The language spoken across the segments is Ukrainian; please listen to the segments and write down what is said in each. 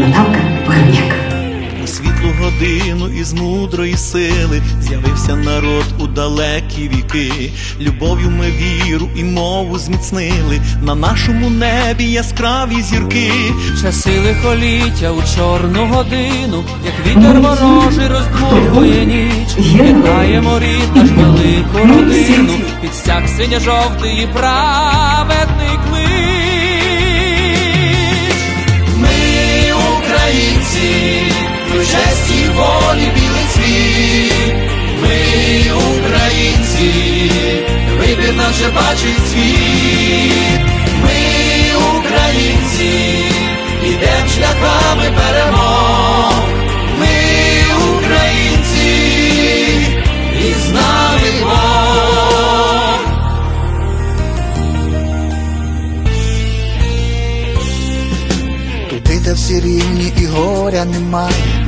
Наталка Погребняк. У світлу годину із мудрої сили з'явився народ у далекі віки. Любов'ю ми віру і мову зміцнили. На нашому небі яскраві зірки. Часи лихоліття у чорну годину, як вітер ворожий роздмухує ніч, єднаємо рід наш велику родину, під стяг синьо-жовтий і праведний вибір наш же бачить світ. Ми українці, ідем шляхами перемог. Ми українці, і з нами Бог. Туди, де всі рівні і горя немає,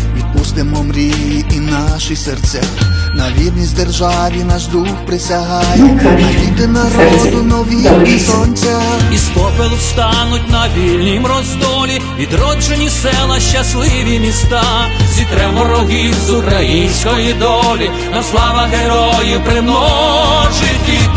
відпустимо мрії і наші серця. На вірність державі наш дух присягає, Найкраще на діти народу нові Давиде. сонця. Із попелу встануть на вільнім роздолі, відроджені села, щасливі міста, зітрем ворогів з української долі, на слава героїв примножить і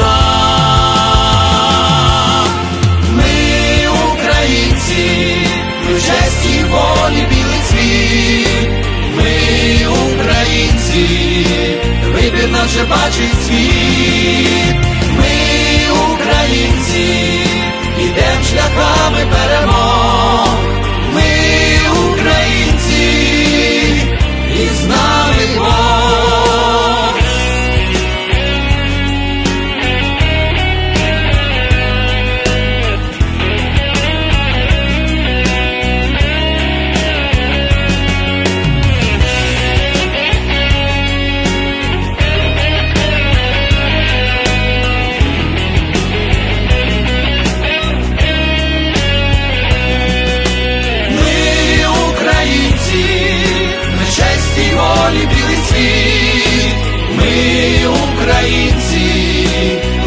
наш волі білий світ. Ми українці,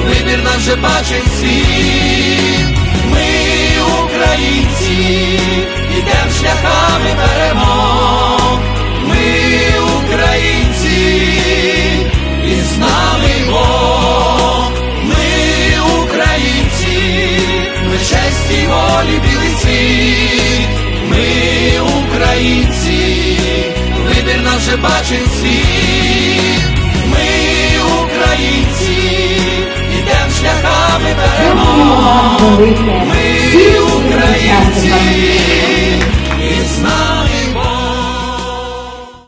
вибір нам же бачить світ. Вибір бачить світ. Ми українці, ідем шляхами перемог. Велике